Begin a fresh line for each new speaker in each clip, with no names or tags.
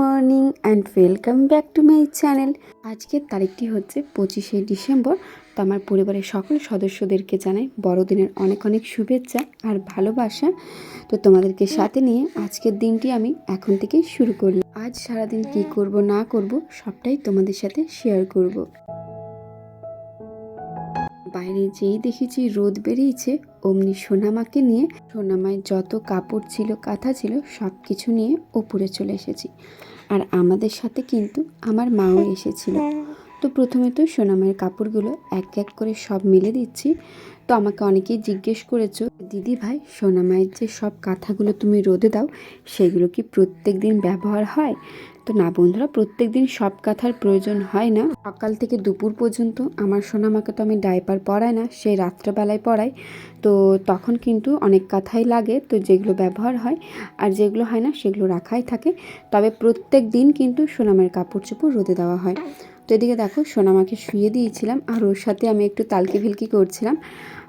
Morning and welcome back to my channel. আজকের তারিখটি হচ্ছে পঁচিশে ডিসেম্বর। তো আমার পরিবারের সকল সদস্যদেরকে জানাই বড়দিনের অনেক অনেক শুভেচ্ছা আর ভালোবাসা। তো তোমাদেরকে সাথে নিয়ে আজকের দিনটি আমি এখন থেকেই শুরু করলাম। আজ সারাদিন কি করব, না করব, সবটাই তোমাদের সাথে শেয়ার করব। বাইরে যেই দেখেছি রোদ বেরিয়েছে, অমনি সোনামাকে নিয়ে, সোনামায় যত কাপড় ছিল, কাঁথা ছিল সব কিছু নিয়ে ওপরে চলে এসেছি। আর আমাদের সাথে কিন্তু আমার মাও এসেছিল। তো প্রথমে তো সোনামের কাপড়গুলো এক এক করে সব মেলে দিচ্ছি। তো আমাকে অনেকেই জিজ্ঞেস করেছ, দিদি ভাই, সোনামায়ের যে সব কাঁথাগুলো তুমি রোদে দাও, সেগুলো কি প্রত্যেক দিন ব্যবহার হয়? তো না বন্ধুরা প্রত্যেক দিন সব কাঁথার প্রয়োজন হয় না। সকাল থেকে দুপুর পর্যন্ত আমার সোনামাকে তো আমি ডাইপার পরাই না সেই রাত্রেবেলায় পরাই তো তখন কিন্তু অনেক কাঁথাই লাগে, তো যেগুলো ব্যবহার হয় আর যেগুলো হয় না, সেগুলো রাখাই থাকে। তবে প্রত্যেক দিন কিন্তু সোনামের কাপড় চোপড় রোদে দেওয়া হয়। তো এদিকে দেখো, সোনামাকে শুয়ে দিয়েছিলাম আর ওর সাথে আমি একটু তালকি ভিলকি করছিলাম।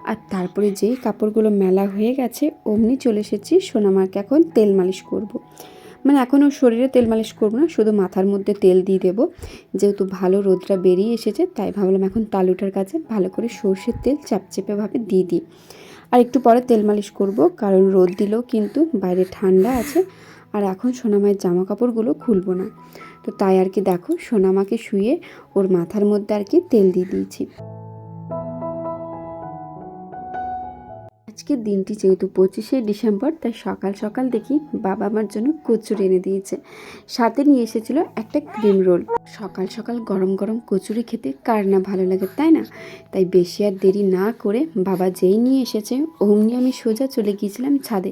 আর তারপরে যেই কাপড়গুলো মেলা হয়ে গেছে, অমনি চলে এসেছি সোনামাকে এখন তেল মালিশ করব। মানে এখন ওর শরীরে তেল মালিশ করব না, শুধু মাথার মধ্যে তেল দিয়ে দেবো। যেহেতু ভালো রোদটা বেরিয়ে এসেছে, তাই ভাবলাম এখন তালুটার কাছে ভালো করে সর্ষের তেল চাপচেপেভাবে দিয়ে দিই। আর একটু পরে তেল মালিশ করব, কারণ রোদ দিলেও কিন্তু বাইরে ঠান্ডা আছে, আর এখন সোনামায়ের জামা কাপড়গুলো খুলবো না। তো তাই আর কি দেখো, সোনামাকে শুয়ে ওর মাথার মধ্যে আর কি তেল দিয়ে দিয়েছি। আজকের দিনটি যেহেতু পঁচিশে ডিসেম্বর, তাই সকাল সকাল দেখি বাবা আমার জন্য কচুরি এনে দিয়েছে। সাথে নিয়ে এসেছিল একটা ক্রিম রোল। সকাল সকাল গরম গরম কচুরি খেতে কার না ভালো লাগে, তাই না? তাই বেশি আর দেরি না করে বাবা যেই নিয়ে এসেছে, অমনি আমি সোজা চলে গিয়েছিলাম ছাদে।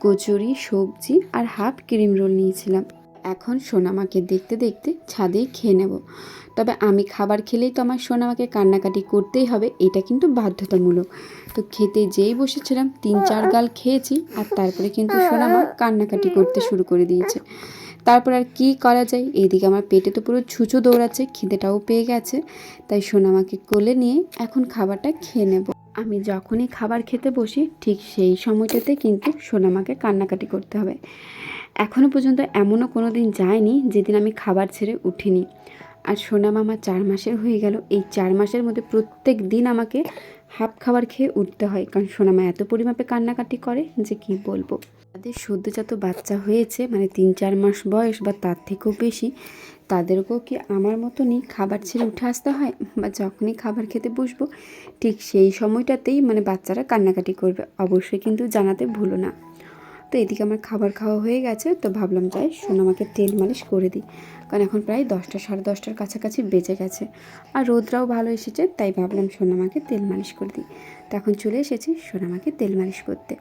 কচুরি, সবজি আর হাফ ক্রিম রোল নিয়েছিলাম। এখন সোনামাকে দেখতে দেখতে ছাদেই খেয়ে নেব। তবে আমি খাবার খেলেই তো আমার সোনামাকে কান্নাকাটি করতেই হবে, এটা কিন্তু বাধ্যতামূলক। তো খেতে যেই বসেছিলাম, তিন চার গাল খেয়েছি আর তারপরে কিন্তু সোনামা কান্নাকাটি করতে শুরু করে দিয়েছে। তারপর আর কি করা যায়? এদিকে আমার পেটে তো পুরো ছুঁচো দৌড়াচ্ছে, খিদেটাও পেয়ে গেছে। তাই সোনামাকে কোলে নিয়ে এখন খাবারটা খেয়ে নেব। আমি যখনই খাবার খেতে বসি, ঠিক সেই সময়টাতে কিন্তু সোনামাকে কান্নাকাটি করতে হবে। এখনও পর্যন্ত এমনও কোনো দিন যায়নি যেদিন আমি খাবার ছেড়ে উঠিনি। আর সোনাম আমার চার মাসের হয়ে গেল। এই চার মাসের মধ্যে প্রত্যেক দিন আমাকে হাফ খাবার খেয়ে উঠতে হয়। কারণ সোনামা এত পরিমাপে কান্নাকাটি করে যে কি বলব? তাদের সদ্যজাত বাচ্চা হয়েছে মানে তিন চার মাস বয়স বা তার থেকেও বেশি, তাদেরকেও কি আমার মতনই খাবার ছেড়ে উঠে আসতে হয়? বা যখনই খাবার খেতে বসবো, ঠিক সেই সময়টাতেই মানে বাচ্চারা কান্নাকাটি করবে। অবশ্যই কিন্তু জানাতে ভুলো না। তো এদিকে আমার খাবার খাওয়া হয়ে গেছে, তো ভাবলাম যাই সোনামাকে তেল মালিশ করে দিই। কারণ এখন প্রায় দশটা, সাড়ে দশটার কাছাকাছি বেজে গেছে। আর রোদরাও ভালো এসেছে, তাই ভাবলাম সোনামাকে তেল মালিশ করে দিই। তো এখন চলে এসেছি সোনামাকে তেল মালিশ করতে।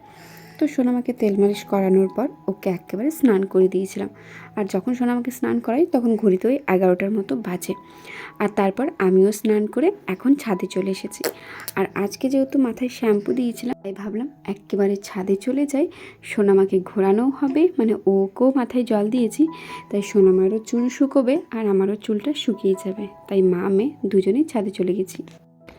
তো সোনামাকে তেল মালিশ করানোর পর ওকে একেবারে স্নান করে দিয়েছিলাম। আর যখন সোনামাকে স্নান করাই তখন ঘড়িতে ওই এগারোটার মতো বাজে। আর তারপর আমিও স্নান করে এখন ছাদে চলে এসেছি। আর আজকে যেহেতু মাথায় শ্যাম্পু দিয়েছিলাম, তাই ভাবলাম একেবারে ছাদে চলে যাই। সোনামাকে ঘোরানোও হবে মানে ওকেও মাথায় জল দিয়েছি। তাই সোনামারও চুল শুকোবে আর আমারও চুলটা শুকিয়ে যাবে। তাই মা মেয়ে দুজনেই ছাদে চলে গেছি।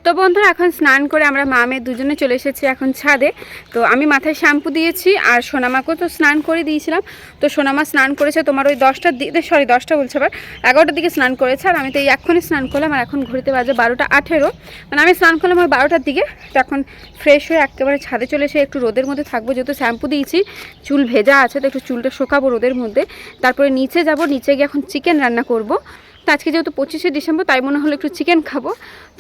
তো বন্ধুরা, এখন স্নান করে আমরা মা, মেয়ে দুজনে চলে এসেছি এখন ছাদে। তো আমি মাথায় শ্যাম্পু দিয়েছি আর সোনামাকেও তো স্নান করে দিয়েছিলাম। তো সোনামা স্নান করেছে তোমার ওই দশটার দিকে সরি দশটা বলছে আবার। এগারোটার দিকে স্নান করেছে আর আমি তো এই এক্ষুনি স্নান করলাম আর এখন ঘড়িতে বাজে বারোটা আঠেরো। মানে আমি স্নান করলাম ওই বারোটার দিকে। তো এখন ফ্রেশ হয়ে একেবারে ছাদে চলে এসে একটু রোদের মধ্যে থাকব, যেহেতু শ্যাম্পু দিয়েছি। চুল ভেজা আছে, তো একটু চুলটা শোকাবো রোদের মধ্যে। তারপরে নিচে যাব, নিচে গিয়ে এখন চিকেন রান্না করব। তো আজকে যেহেতু পঁচিশে ডিসেম্বর, তাই মনে হলো একটু চিকেন খাব।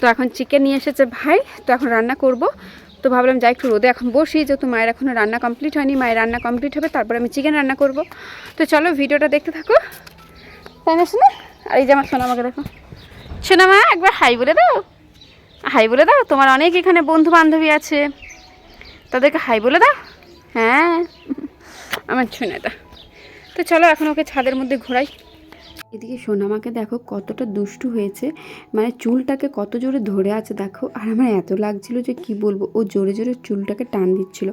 তো এখন চিকেন নিয়ে এসেছে ভাই, তো এখন রান্না করব। তো ভাবলাম যাই একটু রোদে এখন বসি, যেহেতু মায়ের এখনও রান্না কমপ্লিট হয়নি, মায়ের রান্না কমপ্লিট হবে, তারপরে আমি চিকেন রান্না করব। তো চলো ভিডিওটা দেখতে থাকো। তাই না শোনা আর এই যে আমার সোনামাকে দেখো। সোনামা একবার হাই বলে দাও। হাই বলে দাও, তোমার অনেক এখানে বন্ধু বান্ধবী আছে। তাদেরকে হাই বলে দাও। হ্যাঁ আমার শুনেটা তো চলো এখন ওকে ছাদের মধ্যে ঘোরাই। এদিকে সোনামাকে দেখো কতটা দুষ্টু হয়েছে। মানে চুলটাকে কত জোরে ধরে আছে দেখো। আর আমার এত লাগছিল যে কি বলব, ও জোরে জোরে চুলটাকে টান দিচ্ছিল।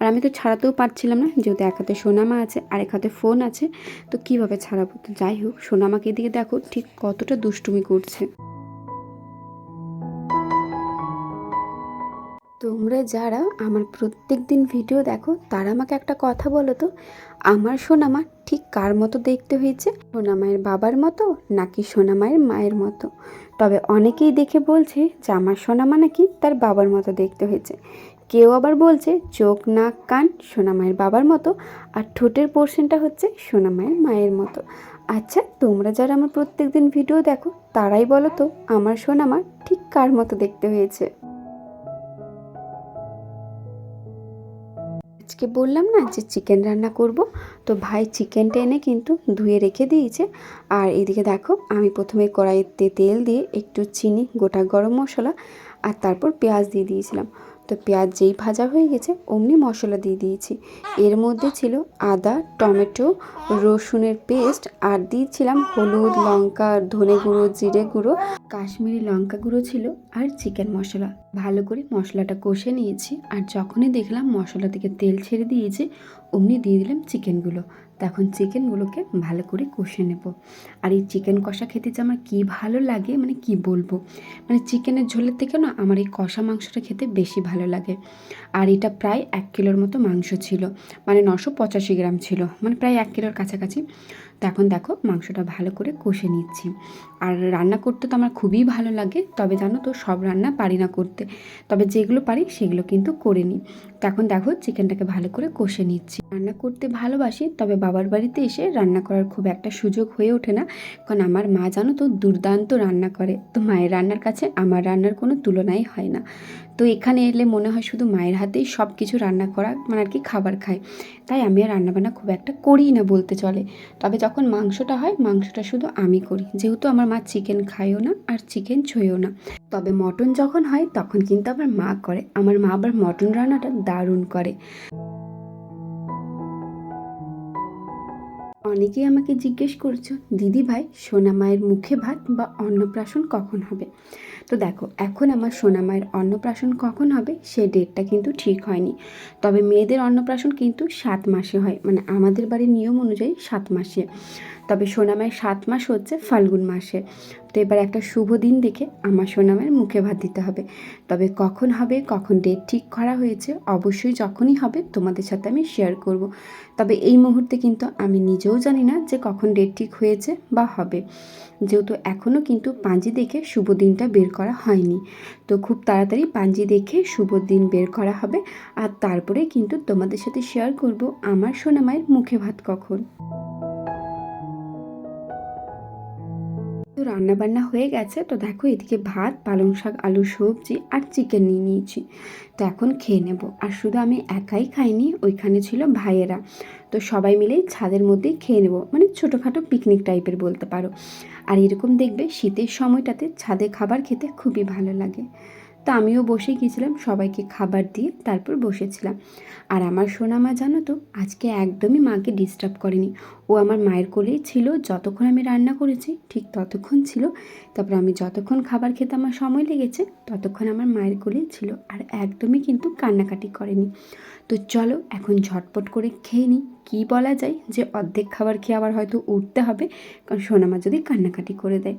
আর আমি তো ছাড়াতেও পারছিলাম না, যেহেতু এক হাতে সোনামা আছে আর এক হাতে ফোন আছে, তো কীভাবে ছাড়াবো? তো যাই হোক সোনামাকে এদিকে দেখো ঠিক কতটা দুষ্টুমি করছে। তোমরা যারা আমার প্রত্যেক দিন ভিডিও দেখো, তারা আমাকে একটা কথা বলো তো। আমার সোনামা ঠিক কার মতো দেখতে হয়েছে? সোনামায়ের বাবার মতো নাকি সোনামায়ের মায়ের মতো? তবে অনেকেই দেখে বলছে যে আমার সোনামা নাকি তার বাবার মতো দেখতে হয়েছে। কেউ আবার বলছে চোখ, নাক, কান সোনামায়ের বাবার মতো আর ঠোঁটের পোর্শনটা হচ্ছে সোনামায়ের মায়ের মতো। আচ্ছা তোমরা যারা আমার প্রত্যেক দিন ভিডিও দেখো, তারাই বলো তো আমার সোনামা ঠিক কার মতো দেখতে হয়েছে? আজকে বললাম না যে চিকেন রান্না করব। তো ভাই চিকেনটা এনে কিন্তু ধুয়ে রেখে দিয়েছে। আর এদিকে দেখো, আমি প্রথমে কড়াইতে তেল দিয়ে একটু চিনি, গোটা গরম মশলা আর তারপর পেঁয়াজ দিয়ে দিয়েছিলাম। তো পেঁয়াজ যেই ভাজা হয়ে গেছে, অমনি মশলা দিয়ে দিয়েছি। এর মধ্যে ছিল আদা, টমেটো, রসুনের পেস্ট আর দিয়েছিলাম হলুদ, লঙ্কা, ধনে গুঁড়ো, জিরে গুঁড়ো। কাশ্মীরি লঙ্কা গুঁড়ো ছিল আর চিকেন মশলা। ভালো করে মশলাটা কষে নিয়েছি আর যখনই দেখলাম মশলা থেকে তেল ছেড়ে দিয়েছে, অমনি দিয়ে দিলাম চিকেনগুলো। তখন চিকেনগুলোকে ভালো করে কষে নেব। আর এই চিকেন কষা খেতে যে আমার কী ভালো লাগে মানে কি বলব? মানে চিকেনের ঝোলের থেকে না আমার এই কষা মাংসটা খেতে বেশি ভালো লাগে। আর এটা প্রায় এক কিলোর মতো মাংস ছিল মানে নশো পঁচাশি গ্রাম ছিল মানে প্রায় এক কিলোর কাছাকাছি। তো এখন দেখো মাংসটা ভালো করে কষে নিচ্ছি। আর রান্না করতে তো আমার খুবই ভালো লাগে, তবে জানো তো সব রান্না পারি না করতে। তবে যেগুলো পারি সেগুলো কিন্তু করে নিই। তো এখন দেখো চিকেনটাকে ভালো করে কষে নিচ্ছি। রান্না করতে ভালোবাসি, তবে বাবার বাড়িতে এসে রান্না করার খুব একটা সুযোগ হয়ে ওঠে না। কারণ আমার মা জানো তো দুর্দান্ত রান্না করে। তো মায়ের রান্নার কাছে আমার রান্নার কোনো তুলনাই হয় না। তো এখানে এলে মনে হয় শুধু মায়ের হাতেই সব কিছু রান্না করা মানে আর কি খাবার খায়। তাই আমি আর রান্নাবান্না খুব একটা করি না বলতে চলে। তবে যখন মাংসটা হয়, মাংসটা শুধু আমি করি। যেহেতু আমার মা চিকেন খায়ও না আর চিকেন ছুঁয়েও না। তবে মটন যখন হয়, তখন কিন্তু আমার মা করে। আমার মা আবার মটন রান্নাটা দারুণ করে। অনেকেই আমাকে জিজ্ঞেস করছ, দিদি ভাই, সোনা মায়ের মুখে ভাত বা অন্নপ্রাশন কখন হবে? তো দেখো, এখন আমার সোনা মায়ের অন্নপ্রাশন কখন হবে সে ডেটটা কিন্তু ঠিক হয়নি। তবে মেয়েদের অন্নপ্রাশন কিন্তু সাত মাসে হয় মানে আমাদের বাড়ির নিয়ম অনুযায়ী সাত মাসে। তবে সোনা মায়ের সাত মাস হচ্ছে ফাল্গুন মাসে। তো এবার একটা শুভ দিন দেখে আমার সোনামায়ের মুখে ভাত দিতে হবে। তবে কখন হবে, কখন ডেট ঠিক করা হয়েছে, অবশ্যই যখনই হবে তোমাদের সাথে আমি শেয়ার করব। তবে এই মুহূর্তে কিন্তু আমি নিজেও জানি না যে কখন ডেট ঠিক হয়েছে বা হবে। যেহেতু এখনও কিন্তু পাঞ্জি দেখে শুভ দিনটা বের করা হয়নি। তো খুব তাড়াতাড়ি পাঞ্জি দেখে শুভ দিন বের করা হবে। আর তারপরে কিন্তু তোমাদের সাথে শেয়ার করব আমার সোনামায়ের মুখে ভাত কখন। রান্না বান্না হয়ে গেছে, তো দেখো এদিকে ভাত, পালং শাক, আলু, সবজি আর চিকেন নিয়ে নিয়েছি। তো এখন খেয়ে নেব। আর শুধু আমি একাই খাইনি, ওইখানে ছিল ভাইয়েরা। তো সবাই মিলেই ছাদের মধ্যেই খেয়ে নেব মানে ছোটোখাটো পিকনিক টাইপের বলতে পারো। আর এরকম দেখবে শীতের সময়টাতে ছাদে খাবার খেতে খুবই ভালো লাগে। তো আমিও বসে গিয়েছিলাম, সবাইকে খাবার দিয়ে তারপর বসেছিলাম। আর আমার সোনা মা জানো তো, আজকে একদমই মাকে ডিস্টার্ব করেনি। ও আমার মায়ের কোলেই ছিল, যতক্ষণ আমি রান্না করেছি, ঠিক ততক্ষণ ছিল। তারপর আমি যতক্ষণ খাবার খেতে আমার সময় লেগেছে, ততক্ষণ আমার মায়ের কোলেই ছিল আর একদমই কিন্তু কান্নাকাটি করেনি। তো চলো, এখন ঝটপট করে খেয়ে নিই। কী বলা যায় যে অর্ধেক খাবার খেয়ে আবার হয়তো উঠতে হবে, কারণ সোনামা যদি কান্নাকাটি করে দেয়।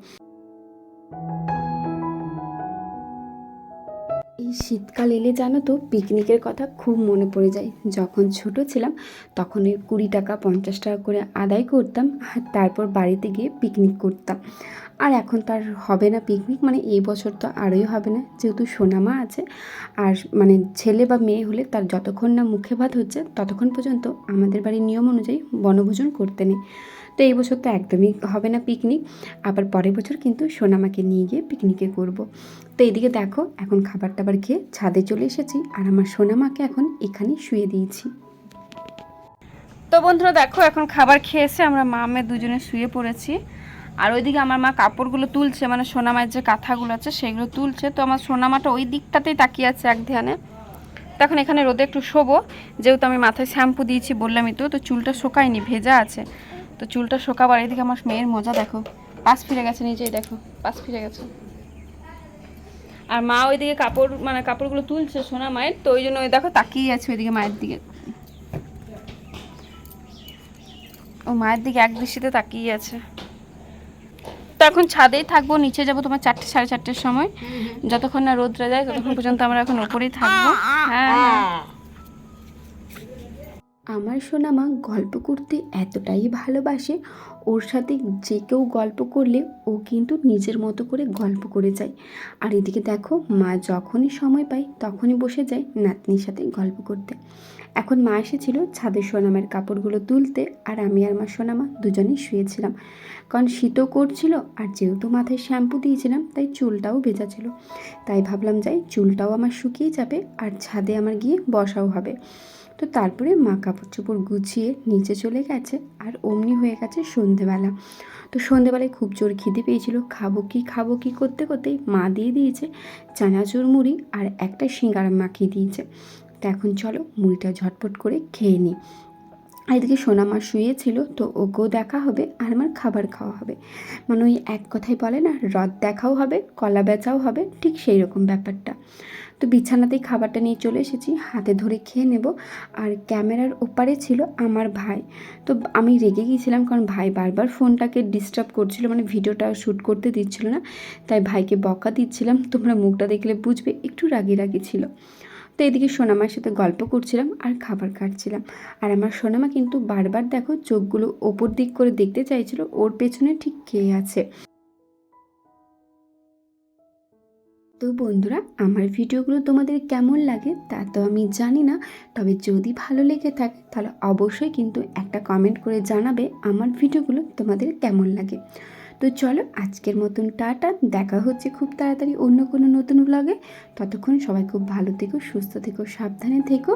শীতকাল এলে জানো তো পিকনিকের কথা খুব মনে পড়ে যায়। যখন ছোট ছিলাম, তখন এই কুড়ি টাকা, পঞ্চাশ টাকা করে আদায় করতাম আর তারপর বাড়িতে গিয়ে পিকনিক করতাম। আর এখন তার হবে না পিকনিক মানে এই বছর তো আরোই হবে না, যেহেতু সোনামা আছে। আর মানে ছেলে বা মেয়ে হলে তার যতক্ষণ না মুখে ভাত হচ্ছে, ততক্ষণ পর্যন্ত আমাদের বাড়ির নিয়ম অনুযায়ী বনভোজন করতে নেই। তো এই বছর তো একদমই হবে না পিকনিক আবার পরের বছর কিন্তু সোনামাকে নিয়ে গিয়ে পিকনিকে করব। তো এদিকে দেখো, এখন খাবার টাবার খেয়ে ছাদে চলে এসেছি আর আমার সোনামাকে এখন এখানে শুয়ে দিয়েছি।
তো বন্ধুরা দেখো, এখন খাবার খেয়েছে, আমরা মা মেয়ে দুজনে শুয়ে পড়েছি। আর ওইদিকে আমার মা কাপড়গুলো তুলছে মানে সোনামায়ের যে কাঁথাগুলো আছে সেগুলো তুলছে। তো আমার সোনামাটা ওই দিকটাতেই তাকিয়ে আছে এক ধ্যানে। তখন এখানে রোদে একটু শোবো। যেহেতু আমি মাথায় শ্যাম্পু দিয়েছি বললামই তো তো চুলটা শোকায়নি, ভেজা আছে। তো চুলটা শোকাবার এদিকে আমার মেয়ের মজা দেখো। পাশ ফিরে গেছে নিজেই, দেখো, পাশ ফিরে গেছে। আর মা ওইদিকে কাপড় মানে কাপড়গুলো তুলছে সোনা মায়ের, তো ওই জন্য ওই দেখো তাকিয়ে আছে ওইদিকে মায়ের দিকে। ও মায়ের দিকে এক দৃষ্টিতে তাকিয়ে আছে। তো এখন ছাদেই থাকব, নিচে যাব তোমার চারটে, সাড়ে চারটের সময়। যতক্ষণ না রোদরা যায়, ততক্ষণ পর্যন্ত আমরা এখন ওপরেই থাকব। হ্যাঁ।
আমার সোনামা গল্প করতে এতটাই ভালোবাসে, ওর সাথে যে কেউ গল্প করলে ও কিন্তু নিজের মতো করে গল্প করে যায়। আর এদিকে দেখো, মা যখনই সময় পায় তখনই বসে যায় নাতনির সাথে গল্প করতে। এখন মা এসেছিল ছাদে সোনামের কাপড়গুলো তুলতে আর আমি আর মা সোনামা দুজনেই শুয়েছিলাম। কারণ শীতও করছিল আর যেহেতু মাথায় শ্যাম্পু দিয়েছিলাম, তাই চুলটাও ভেজা ছিল। তাই ভাবলাম যাই চুলটাও আমার শুকিয়ে যাবে আর ছাদে আমার গিয়ে বসাও হবে। তো তারপরে মা কাপড় চোপড় গুছিয়ে নিচে চলে গেছে আর অমনি হয়ে গেছে সন্ধেবেলা। তো সন্ধেবেলায় খুব জোর খিদে পেয়েছিল। খাব কি খাব কি করতে করতেই মা দিয়ে দিয়েছে চানাচুর মুড়ি আর একটা সিঙ্গারা মাখিয়ে দিয়েছে। তো এখন চলো মুড়িটা ঝটপট করে খেয়ে নিই। এদিকে সোনা মা শুয়েছিল, তো ওকেও দেখা হবে আর আমার খাবার খাওয়া হবে। মানে ওই এক কথাই বলে না রদ দেখাও হবে, কলা বেচাও হবে, ঠিক সেই রকম ব্যাপারটা। তো বিছানাতেই খাবারটা নিয়ে চলে এসেছি, হাতে ধরে খেয়ে নেব। আর ক্যামেরার ওপারে ছিল আমার ভাই। তো আমি রেগে গিয়েছিলাম কারণ ভাই বারবার ফোনটাকে ডিস্টার্ব করছিল মানে ভিডিওটা শ্যুট করতে দিচ্ছিল না। তাই ভাইকে বকা দিচ্ছিলাম, তোমরা মুখটা দেখলে বুঝবে, একটু রাগি রাগি ছিল। তো এদিকে সোনামার সাথে গল্প করছিলাম আর খাবার খাচ্ছিলাম। আর আমার সোনামা কিন্তু বারবার দেখো চোখগুলো ওপর দিক করে দেখতে চাইছিল ওর পেছনে ঠিক কে আছে। তো বন্ধুরা, আমার ভিডিওগুলো তোমাদের কেমন লাগে তা তো আমি জানি না, তবে যদি ভালো লেগে থাকে তাহলে অবশ্যই কিন্তু একটা কমেন্ট করে জানাবে আমার ভিডিওগুলো তোমাদের কেমন লাগে। তো চলো আজকের মতন টাটা, দেখা হচ্ছে খুব তাড়াতাড়ি অন্য কোনো নতুন ব্লগে ততক্ষণ সবাই খুব ভালো থেকো, সুস্থ থেকো, সাবধানে থেকো।